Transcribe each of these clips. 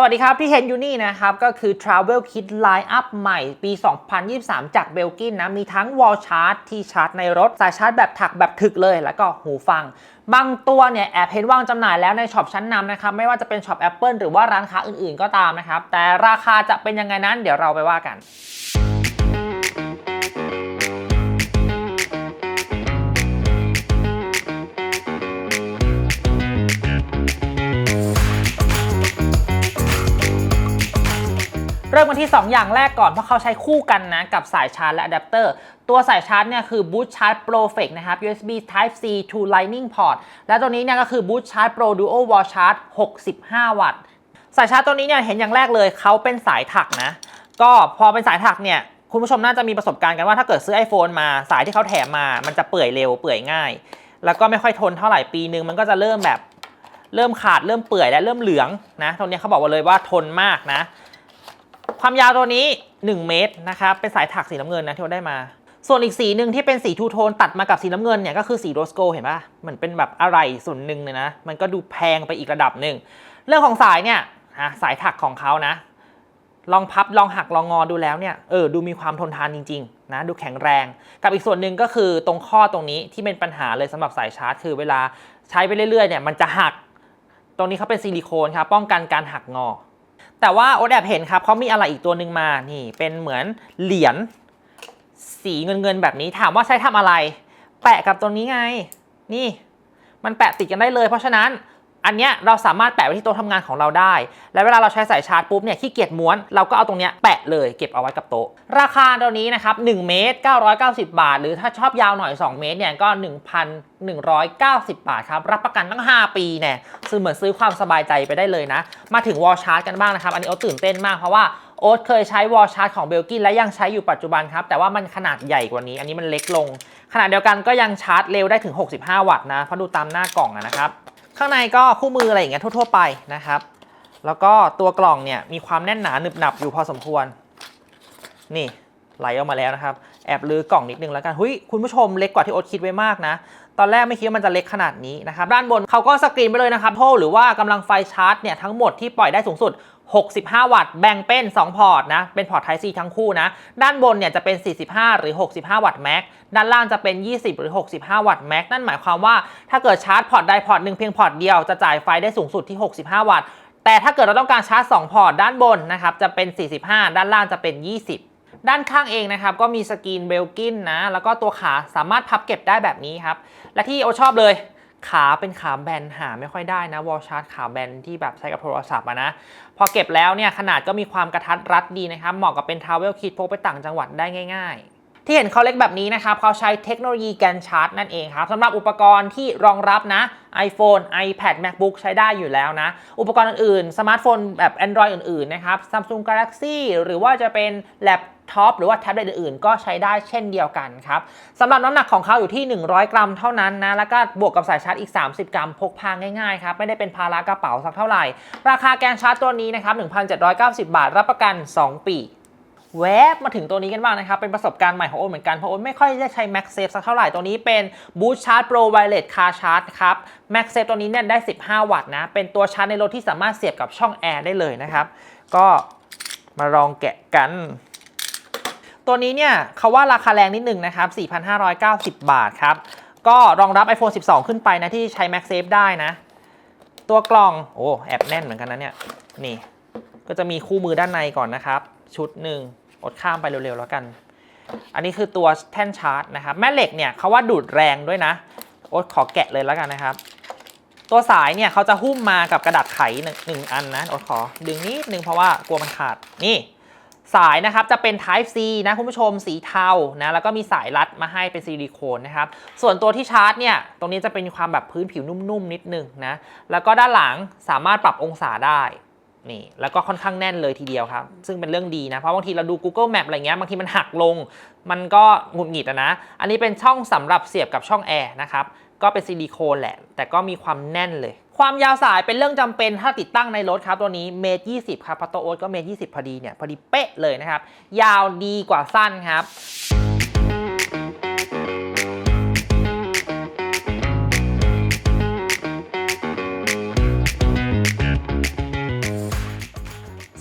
สวัสดีครับ ที่เห็นอยู่นี่นะครับ ก็คือ Travel Kit Line Up ใหม่ปี 2023 จากเบลกินนะ มีทั้ง Wall Charge ที่ชาร์จในรถ สายชาร์จแบบถักแบบถึกเลย แล้วก็หูฟัง บางตัวเนี่ย แอบเห็นวางจำหน่ายแล้วในช็อปชั้นนำนะครับ ไม่ว่าจะเป็นช็อป Apple หรือว่าร้านค้าอื่นๆก็ตามนะครับ แต่ราคาจะเป็นยังไงนั้น เดี๋ยวเราไปว่ากัน ริ่มกันที่ 2 อย่างแรกก่อน เพราะเขาใช้คู่กันนะ กับสายชาร์จและอะแดปเตอร์ตัวสายชาร์จเนี่ยคือ Boot Charge Pro Flex นะครับ USB Type C to Lightning Port และตัวนี้เนี่ยก็คือ Boot Charge Pro Duo Wall Charge 65 วัตต์สายชาร์จตัวนี้เนี่ยเห็นอย่างแรกเลยเขาเป็นสายถักนะ ก็พอเป็นสายถักเนี่ยคุณผู้ชมน่าจะมีประสบการณ์กันว่าถ้าเกิดซื้อ iPhone มาสายที่เขาแถมมา มันจะเปื่อยเร็วเปื่อยง่าย แล้วก็ไม่ค่อยทนเท่าไหร่ปีนึงมันก็จะเริ่มแบบเริ่มขาดเริ่มเปื่อยและเริ่มเหลืองนะตรงนี้เขาบอกว่าเลยว่าทนมากนะ ความยาวตัวนี้ 1 เมตรนะครับ เป็นสายถักสีน้ำเงินนะที่เราได้มา ส่วนอีกสีหนึ่งที่เป็นสีทูโทนตัดมากับสีน้ำเงินเนี่ยก็คือสีโรสโกเห็นปะเหมือนเป็นแบบอะไรส่วนหนึ่งเลยนะ มันก็ดูแพงไปอีกระดับหนึ่ง เรื่องของสายเนี่ยสายถักของเขานะ ลองพับลองหักลองงอดูแล้วเนี่ยเออดูมีความทนทานจริงๆนะดูแข็งแรง กับอีกส่วนหนึ่งก็คือตรงข้อตรงนี้ที่เป็นปัญหาเลยสำหรับสายชาร์จ คือเวลาใช้ไปเรื่อยๆเนี่ยมันจะหัก ตรงนี้เขาเป็นซิลิโคนครับป้องกันการหักงอ แต่ว่าโอ๊ตแอบเห็นครับเขามีอะไรอีกตัวหนึ่งมา นี่ เป็นเหมือนเหรียญสีเงินเงินๆแบบนี้ ถามว่าใช้ทำอะไร แปะกับตัวนี้ไง นี่ มันแปะติดกันได้เลย เพราะฉะนั้น อันเนี้ยเราสามารถแปะไว้ที่โต๊ะทำงานของเราได้ แล้วเวลาเราใช้สายชาร์จปุ๊บเนี่ยขี้เกียจม้วนเราก็เอาตรงเนี้ยแปะเลยเก็บเอาไว้กับโต๊ะ ราคาตัวนี้นะครับ1เมตร 990 บาท หรือถ้าชอบยาวหน่อย 2 เมตรเนี่ยก็ 1,190 บาทครับ รับประกันตั้ง 5 ปีเนี่ยซื้อเหมือนซื้อความสบายใจไปได้เลยนะ มาถึงวอลชาร์จกันบ้างนะครับ อันนี้โอ๊ตตื่นเต้นมากเพราะว่าโอ๊ตเคยใช้วอลชาร์จของเบลกินและยังใช้อยู่ปัจจุบันครับ แต่ว่ามันขนาดใหญ่กว่านี้ อันนี้มันเล็กลง ขนาดเดียวกันก็ยังชาร์จเร็วได้ถึง 65 วัตต์นะเพราะดูตามหน้ากล่องนะครับ ข้างในก็คู่มืออะไรอย่างเงี้ยทั่ว ๆ ไปนะครับ แล้วก็ตัวกล่องเนี่ยมีความแน่นหนาหนึบหนับอยู่พอสมควร นี่ไหลออกมาแล้วนะครับ แอบลือกล่องนิดนึงแล้วกัน หุยคุณผู้ชมเล็กกว่าที่โอ๊ตคิดไว้มากนะ ตอนแรกไม่คิดว่ามันจะเล็กขนาดนี้นะครับ ด้านบนเขาก็สกรีนไปเลยนะครับโทหรือว่ากำลังไฟชาร์จเนี่ยทั้งหมดที่ปล่อยได้สูงสุด 65 วัตต์ แบ่งเป็น 2 พอร์ตนะ เป็นพอร์ต Type C ทั้งคู่นะ ด้านบนเนี่ยจะเป็น 45 หรือ 65 วัตต์แม็ก ด้านล่างจะเป็น 20 หรือ 65 วัตต์แม็ก นั่นหมายความว่าถ้าเกิดชาร์จพอร์ตใดพอร์ตหนึ่งเพียงพอร์ตเดียวจะจ่ายไฟได้สูงสุดที่ 65 วัตต์ แต่ถ้าเกิดเราต้องการชาร์จ 2 พอร์ตด้านบนนะครับจะเป็น 45 ด้านล่างจะเป็น 20 ด้านข้างเองนะครับก็มีสกรีนเบลกินนะแล้วก็ตัวขาสามารถพับเก็บได้แบบนี้ครับ และที่โอชอบเลยขาเป็นขาแบนหาไม่ค่อยได้นะวอลชาร์จขาแบนที่แบบใช้กับโทรศัพท์นะ พอเก็บแล้วเนี่ยขนาดก็มีความกระทัดรัดดีนะครับ เหมาะกับเป็นทาวเวลคิดพกไปต่างจังหวัดได้ง่าย ๆ ที่เห็นเขาเล็กแบบนี้นะครับเขาใช้เทคโนโลยีแกนชาร์จนั่นเองครับสำหรับอุปกรณ์ที่รองรับนะ iPhone iPad MacBook ใช้ได้อยู่แล้วนะ อุปกรณ์อื่นๆ สมาร์ทโฟนแบบ Android อื่นๆ นะครับ Samsung Galaxy หรือว่าจะเป็นแล็ปท็อปหรือว่าแท็บเล็ตอื่นๆ ก็ใช้ได้เช่นเดียวกันครับสำหรับน้ำหนักของเขาอยู่ที่ 100 กรัมเท่านั้นนะ แล้วก็บวกกับสายชาร์จอีก 30 กรัม พกพาง่ายๆครับ ไม่ได้เป็นภาระกระเป๋าสักเท่าไหร่ ราคาแกนชาร์จตัวนี้นะครับ 1,790 บาท รับประกัน 2 ปี แวบมาถึงตัวนี้กันบ้างนะครับ เป็นประสบการณ์ใหม่ของโอนเหมือนกัน เพราะโอนไม่ค่อยได้ใช้ MagSafe สักเท่าไหร่ ตัวนี้เป็น Boost Charge Pro Wireless Car Charge ครับ MagSafe ตัวนี้เนี่ยได้ 15 วัตต์นะ เป็นตัวชาร์จในรถที่สามารถเสียบกับช่องแอร์ได้เลยนะครับ ก็มาลองแกะกัน ตัวนี้เนี่ยเขาว่าราคาแรงนิดนึงนะครับ 4,590 บาทครับ ก็รองรับ iPhone 12 ขึ้นไปนะที่ใช้ MagSafe ได้นะ ตัวกล่อง โอ้ แอบแน่นเหมือนกันนะเนี่ย นี่ ก็จะมีคู่มือด้านในก่อนนะครับ ชุดหนึ่งอดข้ามไปเร็วๆแล้วกัน อันนี้คือตัวแท่นชาร์จนะครับ แม่เหล็กเนี่ยเขาว่าดูดแรงด้วยนะโอ๊ตขอแกะเลยแล้วกันนะครับ ตัวสายเนี่ยเขาจะหุ้มมากับกระดาษไขหนึ่งอันนะโอ๊ตขอดึงนิดนึงเพราะว่ากลัวมันขาดนี่สายนะครับจะเป็น Type C นะคุณผู้ชมสีเทานะแล้วก็มีสายรัดมาให้เป็นซิลิโคนนะครับส่วนตัวที่ชาร์จเนี่ยตรงนี้จะเป็นความแบบพื้นผิวนุ่มๆนิดนึงนะแล้วก็ด้านหลังสามารถปรับองศาได้ นี่แล้วก็ค่อนข้างแน่นเลยทีเดียวครับ ซึ่งเป็นเรื่องดีนะ เพราะบางทีเราดู Google Map อะไรเงี้ยบางทีมันหักลง มันก็หงุดหงิดนะ อันนี้เป็นช่องสำหรับเสียบกับช่องแอร์นะครับก็เป็นซิลิโคนแหละ แต่ก็มีความแน่นเลย ความยาวสายเป็นเรื่องจำเป็นถ้าติดตั้งในรถครับ ตัวนี้เมตรยีครับพัตโตโอ๊ตก็เมตรยีพอดีเนี่ยพอดีเป๊ะเลยนะครับ ยาวดีกว่าสั้นครับ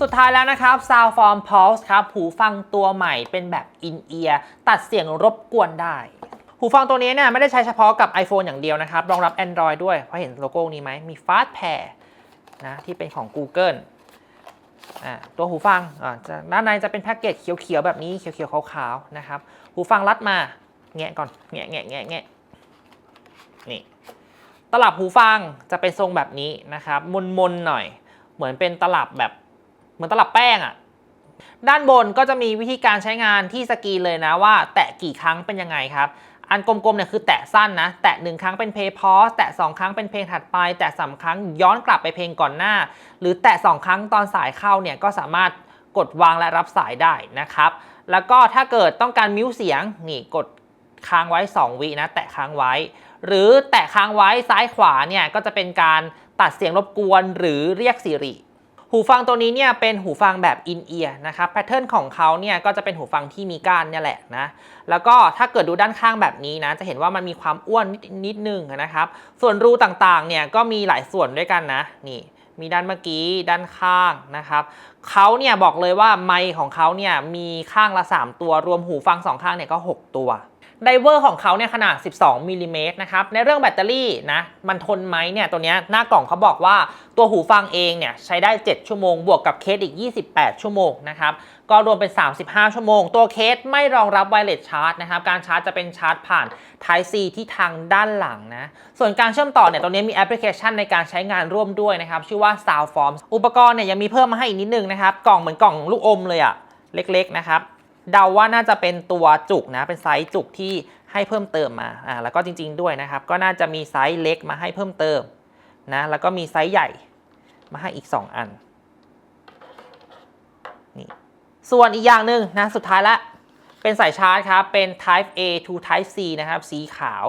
สุดท้ายแล้วนะครับ Soundform Pulse ครับ หูฟังตัวใหม่เป็นแบบ in ear ตัดเสียงรบกวนได้ หูฟังตัวนี้เนี่ยไม่ได้ใช้เฉพาะกับ iPhone อย่างเดียวนะครับ รองรับ Android ด้วย เพราะเห็นโลโก้นี้ไหม มี Fast Pair นะที่เป็นของ Google อ่าตัวหูฟังอ่าด้านในจะเป็นแพ็กเกจเขียวๆ แบบนี้เขียวๆขาวๆนะครับ หูฟังรัดมา แงะก่อนแงะแงะแงะแงะนี่ตลับหูฟังจะเป็นทรงแบบนี้นะครับมนๆหน่อย เหมือนเป็นตลับแบบ เหมือนตลับแป้งอะ่ะด้านบนก็จะมีวิธีการใช้งานที่สกรีนเลยนะว่า แตะกี่ครั้งเป็นยังไงครับ อันกลมๆเนี่ยคือแตะสั้นนะ แตะหนึ่งครั้งเป็นเพย์พอสแตะสองครั้งเป็นเพลงถัดไป แตะสามครั้งย้อนกลับไปเพลงก่อนหน้า หรือแตะสองครั้งตอนสายเข้าเนี่ยก็สามารถกดวางและรับสายได้นะครับ แล้วก็ถ้าเกิดต้องการมิวเสียงนี่กดค้างไว้ 2 วินะแตะค้างไว้ หรือแตะค้างไว้ซ้ายขวาเนี่ยก็จะเป็นการตัดเสียงรบกวนหรือเรียกสิริ หูฟังตัวนี้เนี่ยเป็นหูฟังแบบ in ear นะครับแพทเทิร์นของเขาเนี่ยก็จะเป็นหูฟังที่มีก้านเนี่ยแหละนะแล้วก็ถ้าเกิดดูด้านข้างแบบนี้นะจะเห็นว่ามันมีความอ้วนนิดนิดนึงนะครับส่วนรูต่างๆเนี่ยก็มีหลายส่วนด้วยกันนะนี่มีด้านเมื่อกี้ด้านข้างนะครับเขาเนี่ยบอกเลยว่าไมค์ของเขาเนี่ยมีข้างละ 3 ตัวรวมหูฟังสองข้างเนี่ยก็ 6 ตัว ไดเวอร์ของเขาเนี่ยขนาด 12มิลลิเมตรนะครับ ในเรื่องแบตเตอรี่นะมันทนไหมเนี่ยตัวนี้หน้ากล่องเขาบอกว่าตัวหูฟังเองเนี่ยใช้ได้ 7 ชั่วโมง บวกกับเคสอีก 28 ชั่วโมงนะครับ ก็รวมเป็น 35 ชั่วโมง ตัวเคสไม่รองรับไวเลสชาร์จนะครับ การชาร์จจะเป็นชาร์จผ่าน Type C ที่ทางด้านหลังนะ ส่วนการเชื่อมต่อเนี่ยตรงนี้มีแอปพลิเคชันในการใช้งานร่วมด้วยนะครับ ชื่อว่า Soundform อุปกรณ์เนี่ยยังมีเพิ่มมาให้อีกนิดนึงนะครับกล่องเหมือนกล่องลูกอมเลยอะเล็กๆนะครับ เดาว่าน่าจะเป็นตัวจุกนะ เป็นไซส์จุกที่ให้เพิ่มเติมมาอ่าแล้วก็จริง ๆด้วยนะครับ ก็น่าจะมีไซส์เล็กมาให้เพิ่มเติมนะ แล้วก็มีไซส์ใหญ่มาให้อีก 2 อันนี่ส่วนอีกอย่างหนึ่งนะ สุดท้ายละ เป็นสายชาร์จครับ เป็น Type A to Type C นะครับ สีขาว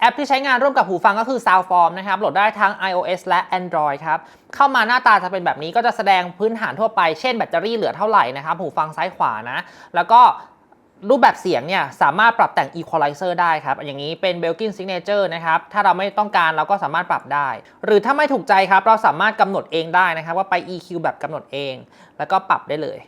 แอปที่ใช้งานร่วมกับหูฟังก็คือ Soundform นะครับโหลดได้ทั้ง iOS และ Android ครับ เข้ามาหน้าตาจะเป็นแบบนี้ก็จะแสดงพื้นฐานทั่วไป เช่นแบตเตอรี่เหลือเท่าไหร่นะครับ หูฟังซ้ายขวานะ แล้วก็รูปแบบเสียงเนี่ยสามารถปรับแต่ง Equalizer ได้ครับ อย่างนี้เป็น Belkin Signature นะครับ ถ้าเราไม่ต้องการเราก็สามารถปรับได้ หรือถ้าไม่ถูกใจครับ เราสามารถกำหนดเองได้นะครับ ว่าไป EQ แบบกำหนดเอง แล้วก็ปรับได้เลย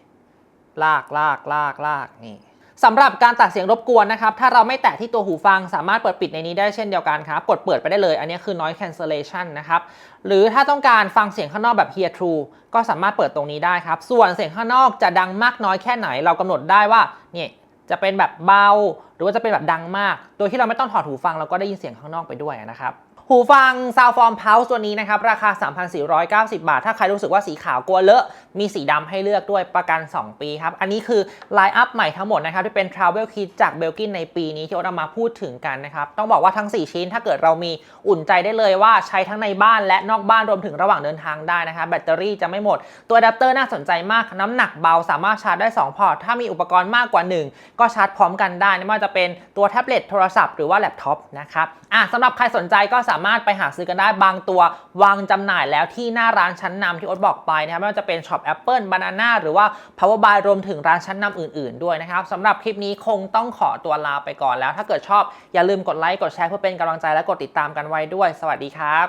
ลากลากลากลากนี่ สำหรับการตัดเสียงรบกวนนะครับ ถ้าเราไม่แตะที่ตัวหูฟังสามารถเปิดปิดในนี้ได้เช่นเดียวกันครับกดเปิดไปได้เลย อันนี้คือ noise cancellation นะครับ หรือถ้าต้องการฟังเสียงข้างนอกแบบ hear true ก็สามารถเปิดตรงนี้ได้ครับ ส่วนเสียงข้างนอกจะดังมากน้อยแค่ไหน เรากำหนดได้ว่าเนี่ยจะเป็นแบบเบา หรือว่าจะเป็นแบบดังมาก โดยที่เราไม่ต้องถอดหูฟังเราก็ได้ยินเสียงข้างนอกไปด้วยนะครับ หูฟัง Soundform Pulse ตัวนี้นะครับ ราคา 3,490 บาท ถ้าใครรู้สึกว่าสีขาวกลัวเลอะ มีสีดำให้เลือกด้วยประกัน 2 ปีครับ อันนี้คือไลน์อัพใหม่ทั้งหมดนะครับ ที่เป็น Travel Kit จาก Belkin ในปีนี้ที่เอามาพูดถึงกันนะครับ ต้องบอกว่าทั้ง 4 ชิ้นถ้าเกิดเรามีอุ่นใจได้เลยว่าใช้ทั้งในบ้านและนอกบ้านรวมถึงระหว่างเดินทางได้นะครับแบตเตอรี่จะไม่หมด ตัวอะแดปเตอร์น่าสนใจมาก น้ำหนักเบาสามารถชาร์จได้ 2 พอร์ต ถ้ามีอุปกรณ์มากกว่า 1 ก็ชาร์จพร้อมกันได้ไม่ว่าจะเป็นตัวแท็บเล็ตโทรศัพท์หรือว่าแล็ปท็อปนะครับอะสำหรับใครสนใจก็สาามารถไปหาซื้อกันได้บางตัว วางจำหน่ายแล้วที่หน้าร้านชั้นนำที่อ๊ตบอกไปนะครับไม่ว่าจะเป็นช็อป Apple Banana หรือว่า Power Buy รวมถึงร้านชั้นนำอื่น ๆ ด้วยนะครับสำหรับคลิปนี้คงต้องขอตัวลาไปก่อนแล้ว ถ้าเกิดชอบอย่าลืมกดไลค์กดแชร์เพื่อเป็นกำลังใจและกดติดตามกันไว้ด้วย สวัสดีครับ